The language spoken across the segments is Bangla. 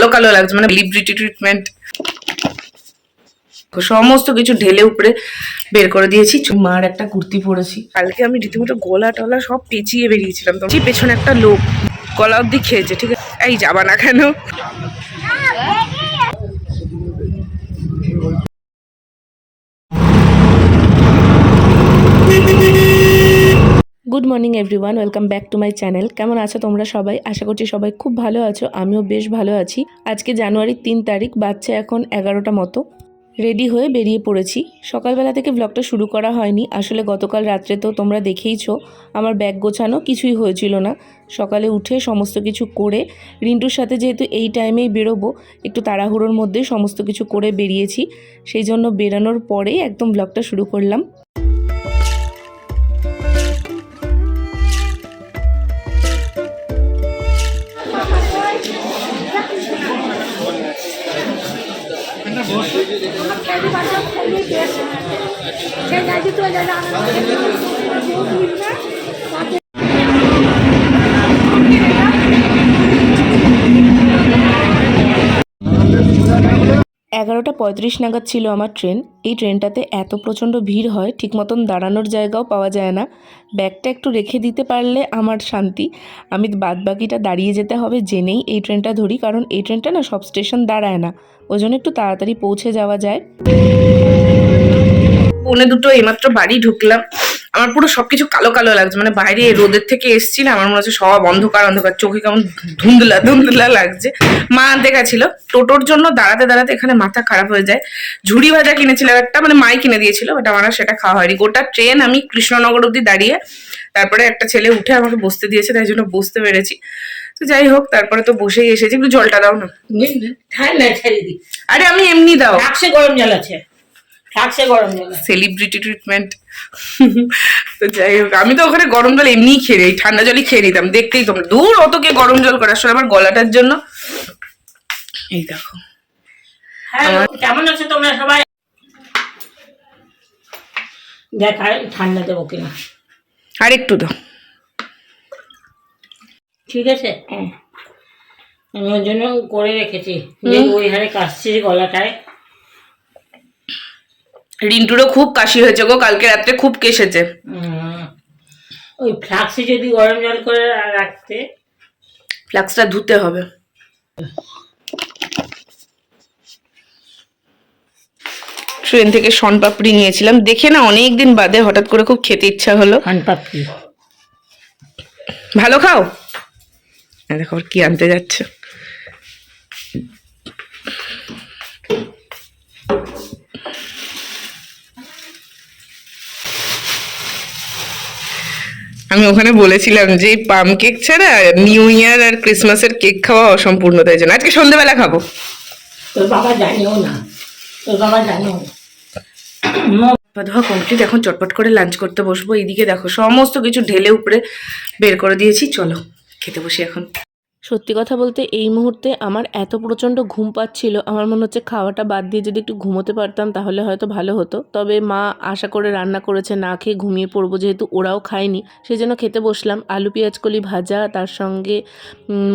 কালো কালো লাগছে মানে লিব্রিটি ট্রিটমেন্ট সমস্ত কিছু ঢেলে উপরে বের করে দিয়েছি। মার একটা কুর্তি পরেছি। কালকে আমি রীতিমতো গলা টলা সব পেঁচিয়ে বেরিয়েছিলাম। তো পেছনে একটা লোক গলা অব্দি খেয়েছে, ঠিক আছে? এই যাবা না কেন? Good morning everyone welcome back to my channel কেমন আছো তোমরা সবাই? আশা করছি সবাই খুব ভালো আছো। আমিও বেশ ভালো আছি। আজকে জানুয়ারির তিন তারিখ, বাচ্চা এখন এগারোটা মতো। রেডি হয়ে বেরিয়ে পড়েছি। সকালবেলা থেকে ব্লগটা শুরু করা হয়নি। আসলে গতকাল রাত্রে তো তোমরা দেখেইছো, আমার ব্যাগ গোছানো কিছুই হয়েছিল না। সকালে উঠে সমস্ত কিছু করে, রিন্টুর সাথে যেহেতু এই টাইমেই বেরোবো, একটু তাড়াহুড়োর মধ্যে সমস্ত কিছু করে বেরিয়েছি। সেই জন্য বেরানোর পরেই একদম ব্লগটা শুরু করলাম। আচ্ছা। সেই গাড়ি তো যেন আমাদের এগারোটা পঁয়ত্রিশ নাগাদ ছিল আমার ট্রেন। এই ট্রেনটাতে এত প্রচণ্ড ভিড় হয়, ঠিক মতন দাঁড়ানোর জায়গাও পাওয়া যায় না। ব্যাগটা একটু রেখে দিতে পারলে আমার শান্তি। আমি বাদ বাকিটা দাঁড়িয়ে যেতে হবে, জেনেই এই ট্রেনটা ধরি, কারণ এই ট্রেনটা না সব স্টেশন দাঁড়ায় না। ওই জন্য একটু তাড়াতাড়ি পৌঁছে যাওয়া যায়। পৌনে দুটো এইমাত্র বাড়ি ঢুকলাম। আমার পুরো সবকিছু কালো কালো লাগছে মানে বাইরে রোদের থেকে এসছি না আমার মনে হচ্ছে সব অন্ধকার অন্ধকার চোখে কেমন ধুন্দলা ধুন্দলা লাগছে। মা গেছিল টোটোর জন্য দাঁড়াতে দাঁড়াতে এখানে মাথা খারাপ হয়ে যায়। ঝুড়ি ভাজা কিনেছিলাম একটা মানে মাই কিনে দিয়েছিল বাট আমার সেটা খাওয়া হয়নি। গোটা ট্রেন আমি কৃষ্ণনগর অব্দি দাঁড়িয়ে তারপরে একটা ছেলে উঠে আমাকে বসতে দিয়েছে তাই জন্য বসতে পেরেছি। তো যাই হোক তারপরে তো বসেই এসেছি একটু জলটা দাও না। আরে আমি এমনি দাও। গরম জল আছে। ফ্লাক্সে গরম জল। সেলিব্রিটি ট্রিটমেন্ট তো যাই হোক আমি তো ওখানে গরম জল এমনিই খেয়ে নিই ঠান্ডা জলই খেয়ে নিতাম দেখতেই তোমরা। দূর অত কে গরম জল করে আসলে আমার গলাটার জন্য। এই দেখো। হ্যাঁ কেমন আছে তোমরা সবাই? দেখ আর ঠান্ডা দেবো কিনা। আর একটু দাও। ঠিক আছে? আমি ওর জন্য করে রেখেছি। যে ওই হারে কাশছি গলাটায়। রিন্টুরও খুব কাশি হয়েছে গো কালকে রাত্রে খুব কেসেছে। উম, ওই ফ্লাক্সে যদি গরম জল করে রাখতে? ফ্লাক্সটা ধুতে হবে। ট্রেন থেকে শন পাপড়ি নিয়েছিলাম। দেখে না অনেক দিন বাদে হঠাৎ করে খুব খেতে ইচ্ছা হলো। খান পাপড়ি। ভালো খাও? দেখো কি আনতে যাচ্ছে। আমি ওখানে বলেছিলাম যে পাম কেক ছাড়া নিউ ইয়ার আর ক্রিসমাসের কেক খাওয়া অসম্পূর্ণ তাই জন্য আজকে সন্ধ্যেবেলা খাব। তোর বাবা জানিও না তোর বাবা জানিও না। ধোয়া কমপ্লিট এখন চটপট করে লাঞ্চ করতে বসবো এইদিকে দেখো সমস্ত কিছু ঢেলে উপরে বের করে দিয়েছি চলো খেতে বসি এখন। সত্যি কথা বলতে এই মুহূর্তে আমার এত প্রচণ্ড ঘুম পাচ্ছিল, আমার মনে হচ্ছে খাওয়াটা বাদ দিয়ে যদি একটু ঘুমোতে পারতাম তাহলে হয়তো ভালো হতো। তবে মা আশা করে রান্না করেছে, না খেয়ে ঘুমিয়ে পড়ব যেহেতু ওরাও খায়নি। সেই জন্য খেতে বসলাম, আলু, পেঁয়াজ, কলি ভাজা, তার সঙ্গে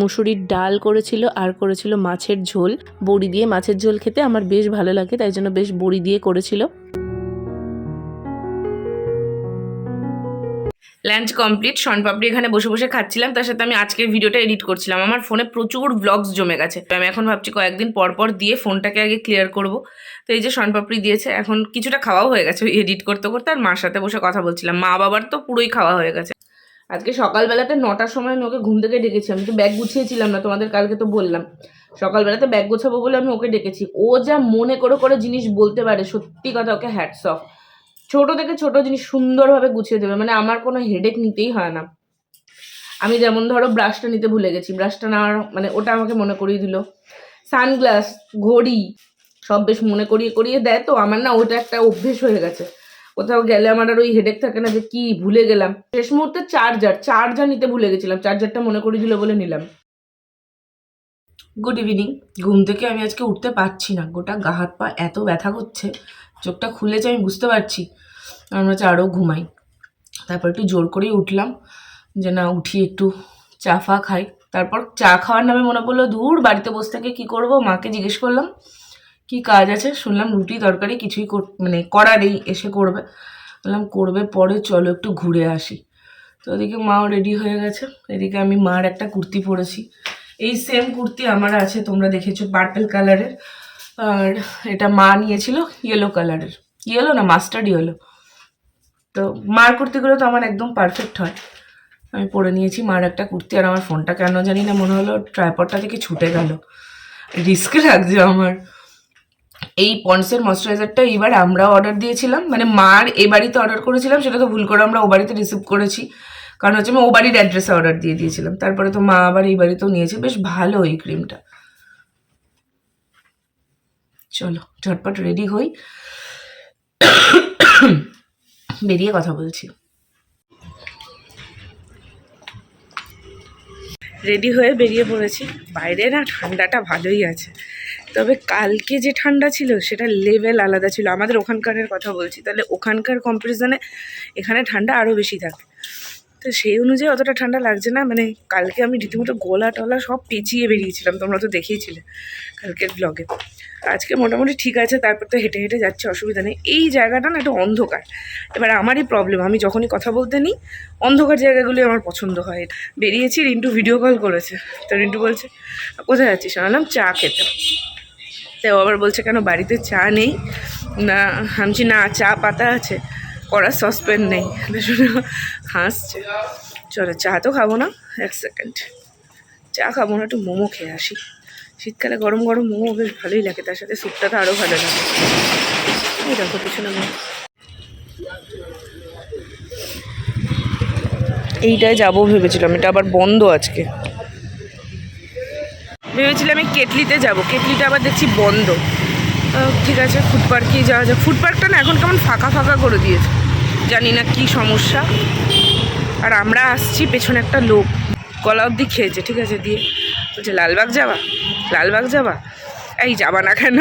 মুসুরির ডাল করেছিল আর করেছিল মাছের ঝোল। বড়ি দিয়ে মাছের ঝোল খেতে আমার বেশ ভালো লাগে, তাই জন্য বেশ বড়ি দিয়ে করেছিল। লাঞ্চ কমপ্লিট শনপাপড়ি এখানে বসে বসে খাচ্ছিলাম, তার সাথে আমি আজকের ভিডিওটা এডিট করছিলাম। আমার ফোনে প্রচুর ব্লগস জমে গেছে। আমি এখন ভাবছি কয়েকদিন পর পর দিয়ে ফোনটাকে আগে ক্লিয়ার করব। তো এই যে শনপাপড়ি দিয়েছে, এখন কিছুটা খাওয়াও হয়ে গেছে এডিট করতে করতে, আর মার সাথে বসে কথা বলছিলাম। মা বাবার তো পুরোই খাওয়া হয়ে গেছে। আজকে সকালবেলাতে নটার সময় আমি ওকে ঘুম থেকে ডেকেছি। আমি তো ব্যাগ গুছিয়েছিলাম না, তোমাদের কালকে তো বললাম। সকালবেলাতে ব্যাগ গোছাবো বলে আমি ওকে ডেকেছি। ও যা মনে করে করে জিনিস বলতে পারে, সত্যি কথা, ওকে হ্যাটস অফ ছোট থেকে ছোট জিনিস সুন্দরভাবে গুছিয়ে দেবে মানে আমার কোনো হেডেক নিতেই হয় না। আমি যেমন ধরো ব্রাশটা নিতে ভুলে গেছি ব্রাশটা নেওয়ার মানে ওটা আমাকে মনে করিয়ে দিল। সানগ্লাস ঘড়ি, সব বেশ মনে করিয়ে করিয়ে দেয় তো, আমার না ওটা একটা অভ্যেস হয়ে গেছে। কোথাও গেলে আমার আর ওই হেডেক থাকে না যে কি ভুলে গেলাম। শেষ মুহূর্তে চার্জার চার্জার নিতে ভুলে গেছিলাম চার্জারটা মনে করিয়ে দিল বলে নিলাম। গুড ইভিনিং ঘুম থেকে আমি আজকে উঠতে পারছি না। গোটা গা হাত পা এত ব্যথা করছে। চোখটা খুলেছে আমি বুঝতে পারছি। আমার হচ্ছে আরও ঘুমাই। তারপর একটু জোর করেই উঠলাম যে না, উঠি একটু চা ফা খাই। তারপর চা খাওয়ার নামে মনে পড়ল দূর বাড়িতে বসে থেকে কী করব? মাকে জিজ্ঞেস করলাম, কি কাজ আছে? শুনলাম রুটি তরকারি কিছুই মানে করা নেই, এসে করবে। বললাম, করবে পরে, চলো একটু ঘুরে আসি। তো ওদিকে মাও রেডি হয়ে গেছে। এদিকে আমি মার একটা কুর্তি পরেছি। এই সেম কুর্তি আমার আছে, তোমরা দেখেছ, পার্পল কালারের। আর এটা মা নিয়েছিল ইয়েলো কালারের ইয়েলো না মাস্টার্ড ইয়েলো তো মার কুর্তিগুলো তো আমার একদম পারফেক্ট হয়। আমি পরে নিয়েছি, মার একটা কুর্তি আর আমার ফোনটা কেন জানি না, মনে হলো ট্রাইপডটা থেকে ছুটে গেল। রিস্ক লাগছে আমার। এই পন্ডসের ময়শ্চারাইজারটা এবার আমরাও অর্ডার দিয়েছিলাম। মানে মার এ বাড়িতে অর্ডার করেছিলাম, সেটা তো ভুল করে আমরা ও বাড়িতে রিসিভ করেছি। কারণ হচ্ছে আমি ও বাড়ির অ্যাড্রেসে অর্ডার দিয়ে দিয়েছিলাম। তারপরে তো মা আবার এই বাড়িতেও নিয়েছে। বেশ ভালো এই ক্রিমটা চলো, ঝটপট রেডি হই। বেরিয়ে কথা বলছি। রেডি হয়ে বেরিয়ে পড়েছি। বাইরে না ঠান্ডাটা ভালোই আছে। তবে কালকে যে ঠান্ডা ছিল, সেটা লেভেল আলাদা ছিল। আমাদের ওখানকারের কথা বলছি। তাহলে ওখানকার কম্পারিজনে এখানে ঠান্ডা আরও বেশি থাকে। তো সেই অনুযায়ী অতটা ঠান্ডা লাগছে না। মানে কালকে আমি রীতিমতো গলা টলা সব পেঁচিয়ে বেরিয়েছিলাম, তোমরা তো দেখেইছিলে কালকের ব্লগে আজকে মোটামুটি ঠিক আছে, তারপর তো হেঁটে হেঁটে যাচ্ছে, অসুবিধা নেই। এই জায়গাটা না একটু অন্ধকার। এবার আমারই প্রবলেম আমি যখনই কথা বলতে নিই, অন্ধকার জায়গাগুলি আমার পছন্দ হয়। বেরিয়েছি, রিন্টু ভিডিও কল করেছে। তো রিন্টু বলছে, কোথায় যাচ্ছিস? আনলাম চা খেতে। তো আবার বলছে, কেন বাড়িতে চা নেই? না, আমি না, চা পাতা আছে। কড়ার সসপ্যান নেই। শুনে হাসছে। চলো, চা তো খাব না। এক সেকেন্ড চা খাব না, একটু মোমো খেয়ে আসি। শীতকালে গরম গরম মোমো বেশ ভালোই লাগে, তার সাথে স্যুপটা তো আরও ভালো লাগে। এই দেখো, পিছনে মোমো। এইটায় যাব ভেবেছিলাম, এটা আবার বন্ধ আজকে। ভেবেছিলাম আমি কেটলিতে যাব, কেটলিটা আবার দেখছি বন্ধ। ঠিক আছে, ফুটপার্কেই যাওয়া যাক। ফুটপার্কটা না এখন কেমন ফাঁকা ফাঁকা করে দিয়েছে। জানি না কি সমস্যা। আর আমরা আসছি পেছনে একটা লোক। গলা অব্দি খেয়েছে, ঠিক আছে, দিয়ে। বলছে, লালবাগ যাবা? লালবাগ যাবা? এই যাবা না কেন?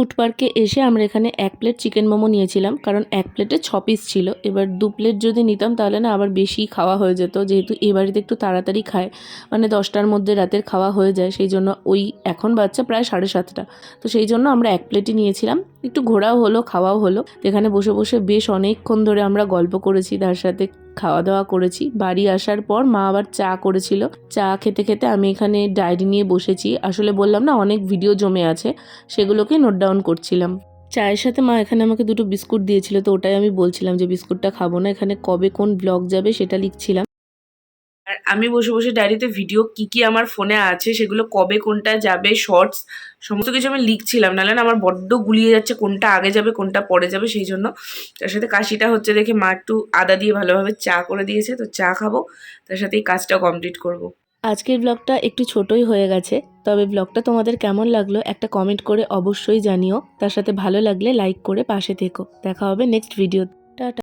ফুড পার্কে এসে আমরা এখানে এক প্লেট চিকেন মোমো নিয়েছিলাম, কারণ এক প্লেটে ছ পিস ছিল। এবার দু প্লেট যদি নিতাম তাহলে না আবার বেশি খাওয়া হয়ে যেত, যেহেতু এ বাড়িতে একটু তাড়াতাড়ি খায়। মানে দশটার মধ্যে রাতের খাওয়া হয়ে যায়, সেই জন্য ওই এখন বাচ্চা প্রায় সাড়ে সাতটা। তো সেই জন্য আমরা এক প্লেটই নিয়েছিলাম। একটু ঘোরাও হলো, খাওয়াও হলো। এখানে বসে বসে বেশ অনেকক্ষণ ধরে আমরা গল্প করেছি, তার সাথে খাওয়া দাওয়া করেছি। বাড়ি আসার পর মা আবার চা করেছিল। চা খেতে খেতে আমি এখানে ডায়েরি নিয়ে বসেছি। আসলে বললাম না, অনেক ভিডিও জমে আছে, সেগুলোকে নোট ডাউন করছিলাম। চায়ের সাথে মা এখানে আমাকে দুটো বিস্কুট দিয়েছিল, তো ওটাই আমি বলছিলাম যে বিস্কুটটা খাব না। এখানে কবে কোন ব্লগ যাবে সেটা লিখছিলাম। আর আমি বসে বসে ডায়েরিতে ভিডিও কি কি আমার ফোনে আছে, সেগুলো কবে কোনটা যাবে শর্টস সমস্ত কিছু আমি লিখছিলাম। নাহলে না আমার বড্ড গুলিয়ে যাচ্ছে কোনটা আগে যাবে, কোনটা পরে যাবে, সেই জন্য। তার সাথে কাশিটা হচ্ছে দেখে মা একটু আদা দিয়ে ভালোভাবে চা করে দিয়েছে, তো চা খাব। তার সাথে এই কাজটা কমপ্লিট করব। আজকের ব্লগটা একটু ছোটই হয়ে গেছে, তবে ব্লগটা তোমাদের কেমন লাগল একটা কমেন্ট করে অবশ্যই জানিও। তার সাথে ভালো লাগলে লাইক করে পাশে থেকো। দেখা হবে নেক্সট ভিডিও